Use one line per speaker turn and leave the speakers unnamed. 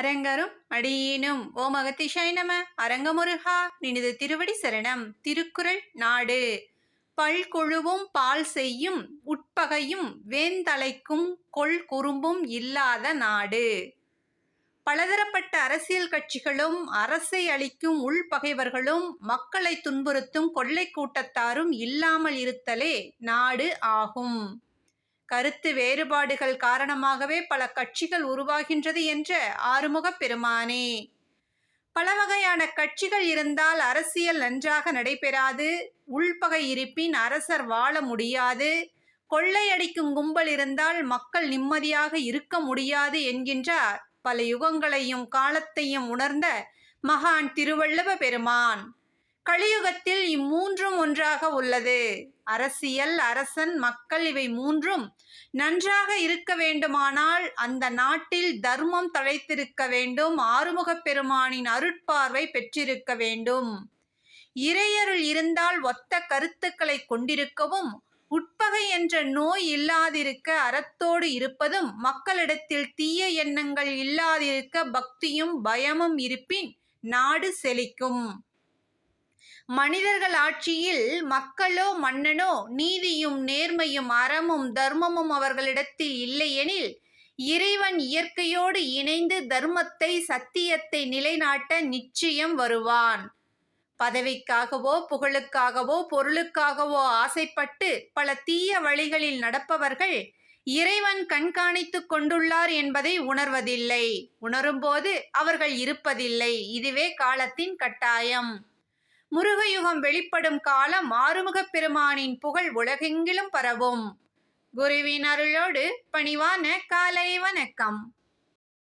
அரங்கரும் அடியேனும். ஓம் அகத்திஷாய் நம. அரங்கமுருகா நினது திருவடி சரணம். திருக்குறள் நாடு. பல்குழுவும் பால் செய்யும் உட்பகையும் வேந்தலைக்கும் கொள் குறும்பும் இல்லாத நாடு. பலதரப்பட்ட அரசியல் கட்சிகளும் அரசை அளிக்கும் உள்பகைவர்களும் மக்களை துன்புறுத்தும் கொள்ளை கூட்டத்தாரும் இல்லாமல் இருத்தலே நாடு ஆகும். கருத்து வேறுபாடுகள் காரணமாகவே பல கட்சிகள் உருவாகின்றது என்ற ஆறுமுகப் பெருமானே. பல வகையான கட்சிகள் இருந்தால் அரசியல் நன்றாக நடைபெறாது உள்பகை இருப்பின் அரசர் வாழ முடியாது கொள்ளையடிக்கும் கும்பல் இருந்தால் மக்கள் நிம்மதியாக இருக்க முடியாது என்கின்றார். பல யுகங்களையும் காலத்தையும் உணர்ந்த மகான் திருவள்ளுவ பெருமான். கலியுகத்தில் இம்மூன்றும் ஒன்றாக உள்ளது. அரசியல் அரசன் மக்கள் இவை மூன்றும் நன்றாக இருக்க வேண்டுமானால் அந்த நாட்டில் தர்மம் தழைத்திருக்க வேண்டும் ஆறுமுகப் பெருமானின் அருட்பார்வை பெற்றிருக்க வேண்டும். இறையருள் இருந்தால் ஒத்த கருத்துக்களை கொண்டிருக்கவும் உட்பகை என்ற நோய் இல்லாதிருக்க அறத்தோடு இருப்பதும் மக்களிடத்தில் தீய எண்ணங்கள் இல்லாதிருக்க பக்தியும் பயமும் இருப்பின் நாடு செழிக்கும். மனிதர்கள் ஆட்சியில் மக்களோ மன்னனோ நீதியும் நேர்மையும் அறமும் தர்மமும் அவர்களிடத்தில் இல்லையெனில் இறைவன் இயற்கையோடு இணைந்து தர்மத்தை சத்தியத்தை நிலைநாட்ட நிச்சயம் வருவான். பதவிக்காகவோ புகழுக்காகவோ பொருளுக்காகவோ ஆசைப்பட்டு பல தீய வழிகளில் நடப்பவர்கள் இறைவன் கண்காணித்து கொண்டுள்ளார் என்பதை உணர்வதில்லை. உணரும்போது அவர்கள் இருப்பதில்லை. இதுவே காலத்தின் கட்டாயம். முருகயுகம் வெளிப்படும் காலம் ஆறுமுகப் பெருமானின் புகழ் உலகெங்கிலும் பரவும். குருவின் அருளோடு பணிவான காலை வணக்கம்.